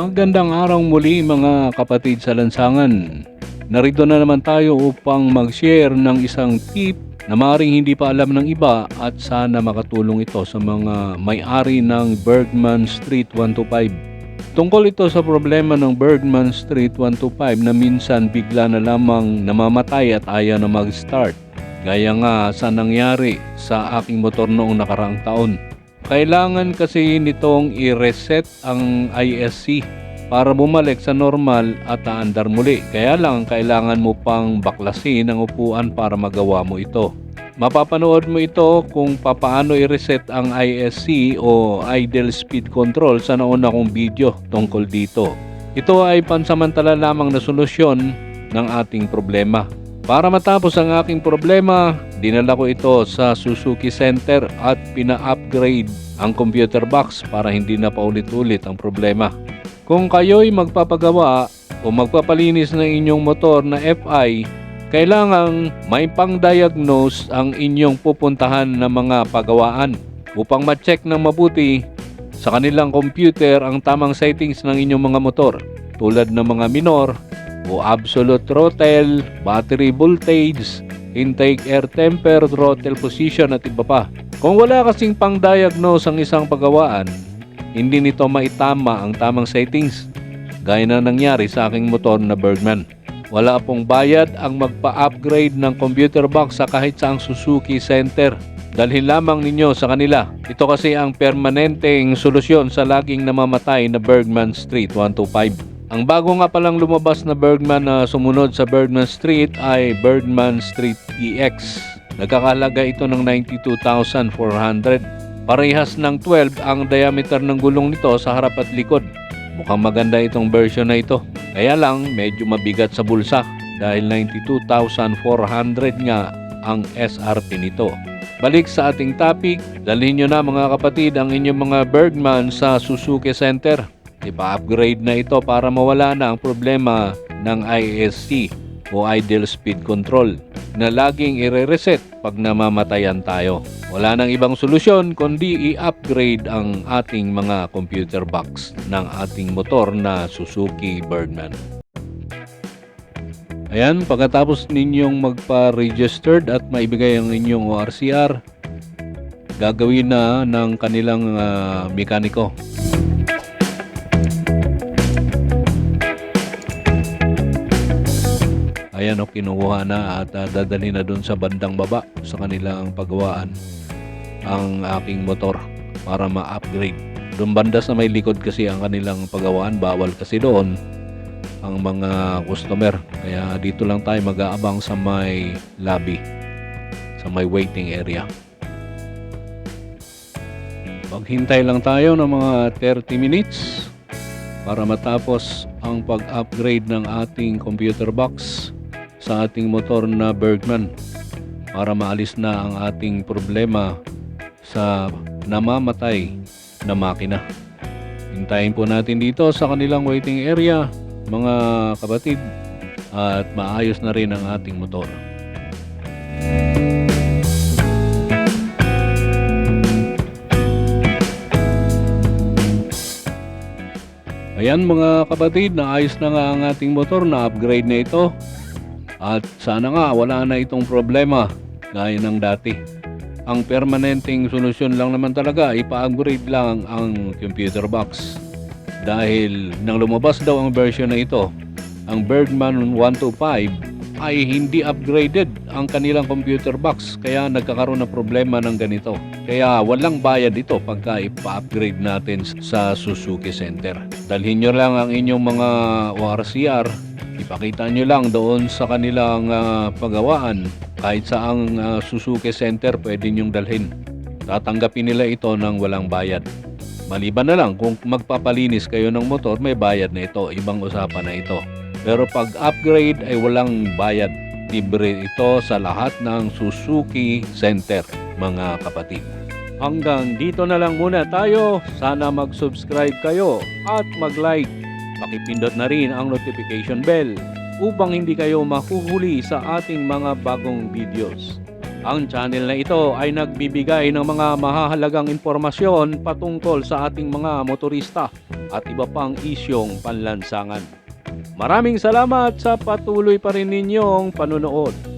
Magandang araw muli mga kapatid sa lansangan. Narito na naman tayo upang mag-share ng isang tip na maaaring hindi pa alam ng iba at sana makatulong ito sa mga may-ari ng Bergman Street 125. Tungkol ito sa problema ng Bergman Street 125 na minsan bigla na lamang namamatay at ayaw na mag-start. Gaya nga sa nangyari sa aking motor noong nakaraang taon. Kailangan kasi nitong i-reset ang ISC para bumalik sa normal at aandar muli. Kaya lang kailangan mo pang baklasin ang upuan para magawa mo ito. Mapapanood mo ito kung papaano i-reset ang ISC o idle speed control sa nauna kong video tungkol dito. Ito ay pansamantala lamang na solusyon ng ating problema. Para matapos ang aking problema, dinala ko ito sa Suzuki Center at pina-upgrade ang computer box para hindi na paulit-ulit ang problema. Kung kayo'y magpapagawa o magpapalinis ng inyong motor na FI, kailangang may pang-diagnose ang inyong pupuntahan na mga pagawaan upang ma-check ng mabuti sa kanilang computer ang tamang settings ng inyong mga motor tulad ng mga minor o absolute throttle, battery voltage, intake air temper, throttle position at iba pa. Kung wala kasing pang-diagnose ang isang pagawaan, hindi nito maitama ang tamang settings gaya na nangyari sa aking motor na Bergman. Wala pong bayad ang magpa-upgrade ng computer box sa kahit saang Suzuki Center. Dalhin lamang ninyo sa kanila. Ito kasi ang permanenteng solusyon sa laging namamatay na Bergman Street 125. Ang bago nga palang lumabas na Bergman na sumunod sa Bergman Street ay Bergman Street EX. Nagkakalaga ito ng 92,400. Parehas ng 12 ang diameter ng gulong nito sa harap at likod. Mukhang maganda itong version na ito. Kaya lang medyo mabigat sa bulsa dahil 92,400 nga ang SRP nito. Balik sa ating topic, dalhin nyo na mga kapatid ang inyong mga Bergman sa Suzuki Center. Ipa-upgrade na ito para mawala na ang problema ng ISC o Idle Speed Control na laging ire-reset pag namamatayan tayo. Wala nang ibang solusyon kundi i-upgrade ang ating mga computer box ng ating motor na Suzuki Bergman. Ayan, pagkatapos ninyong magpa-registered at maibigay ang inyong ORCR, gagawin na ng kanilang ah, mekaniko. Ayan o, kinuha na at uh, dadali na dun sa bandang baba sa kanilang paggawaan ang aking motor para ma-upgrade. Doon banda sa may likod kasi ang kanilang paggawaan, bawal kasi doon ang mga customer. Kaya dito lang tayo mag-aabang sa may lobby, sa may waiting area. Maghintay lang tayo ng mga 30 minutes para matapos ang pag-upgrade ng ating computer box sa ating motor na Bergman para maalis na ang ating problema sa namamatay na makina. Hintayin po natin dito sa kanilang waiting area mga kapatid at maayos na rin ang ating motor. Ayan mga kapatid, naayos na nga ang ating motor na upgrade na ito. At sana nga wala na itong problema gaya ng dati. Ang permanenteng solusyon lang naman talaga, ipa-upgrade lang ang computer box. Dahil nang lumabas daw ang version na ito, ang Bergman 125 ay hindi upgraded ang kanilang computer box kaya nagkakaroon ng problema ng ganito. Kaya walang bayad ito pagka ipa-upgrade natin sa Suzuki Center. Dalhin nyo lang ang inyong mga ORCR Ipakita nyo lang doon sa kanilang ah, pagawaan kahit sa ang Suzuki Center pwede nyong dalhin. Tatanggapin nila ito ng walang bayad. Maliban na lang kung magpapalinis kayo ng motor, may bayad na ito. Ibang usapan na ito. Pero pag upgrade ay walang bayad. Libre ito sa lahat ng Suzuki Center, mga kapatid. Hanggang dito na lang muna tayo. Sana mag-subscribe kayo at mag-like Pakipindot na rin ang notification bell upang hindi kayo mahuhuli sa ating mga bagong videos. Ang channel na ito ay nagbibigay ng mga mahahalagang impormasyon patungkol sa ating mga motorista at iba pang isyong panlansangan. Maraming salamat sa patuloy pa rin ninyong panunood.